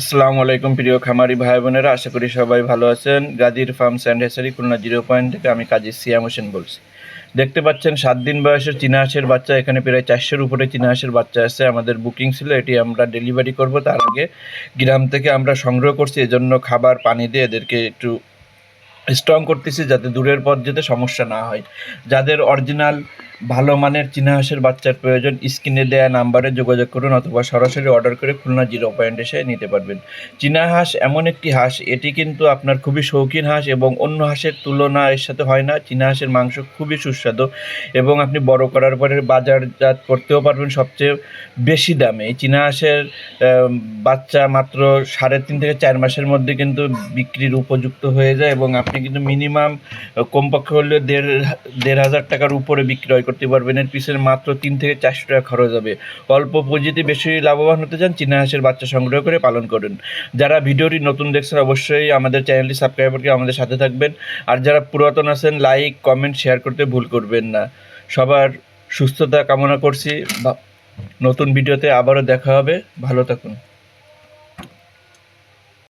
আসসালামু আলাইকুম প্রিয় খামারি ভাই বোনেরা, আশা করি সবাই ভালো আছেন। গাজীর farm and hatchery, Khulna zero point থেকে আমি কাজী সিয়াম হোসেন বলছি। দেখতে পাচ্ছেন, সাত দিন বয়সের চীনা বাচ্চা, এখানে প্রায় চারশোর উপরে চীনা হাঁসের বাচ্চা আছে। আমাদের বুকিং ছিল, এটি আমরা ডেলিভারি করব। তার আগে গ্রাম থেকে আমরা সংগ্রহ করছি, এজন্য খাবার, পানি দিয়ে এদেরকে একটু স্ট্রং করতেছি, যাতে দূরের পথ যেতে সমস্যা না হয়। যাদের অরিজিনাল ভালো মানের চীনা হাঁসের বাচ্চার প্রয়োজন। স্ক্রিনে দেওয়া নাম্বারে যোগাযোগ করুন অথবা সরাসরি অর্ডার করে খুলনা জিরো পয়েন্ট এসে নিতে পারবেন। চীনা হাঁস এমন একটি হাঁস, এটি কিন্তু আপনার খুবই শৌখিন হাঁস এবং অন্য হাঁসের তুলনা এর সাথে হয় না। চীনা হাঁসের মাংস খুবই সুস্বাদু এবং আপনি বড় করার পরে বাজারজাত করতেও পারবেন সবচেয়ে বেশি দামে। এই চীনা হাঁসের বাচ্চা মাত্র সাড়ে তিন থেকে চার মাসের মধ্যে কিন্তু বিক্রির উপযুক্ত হয়ে যায় এবং আপনি কিন্তু মিনিমাম, কমপক্ষে হলে দেড় দেড় হাজার টাকার উপরে বিক্রয় করতে পারবেন। এর পিছনে মাত্র তিন থেকে চারশো টাকা খরচ হবে। অল্প পুঁজিতে বেশি লাভবান হতে চান, চীনা হাঁসের বাচ্চা সংগ্রহ করে পালন করুন। যারা ভিডিওটি নতুন দেখছেন, অবশ্যই আমাদের চ্যানেলটি সাবস্ক্রাইব করে আমাদের সাথে থাকবেন। আর যারা পুরাতন আছেন, লাইক, কমেন্ট, শেয়ার করতে ভুল করবেন না। সবার সুস্থতা কামনা করছি। নতুন ভিডিওতে আবারও দেখা হবে। ভালো থাকুন।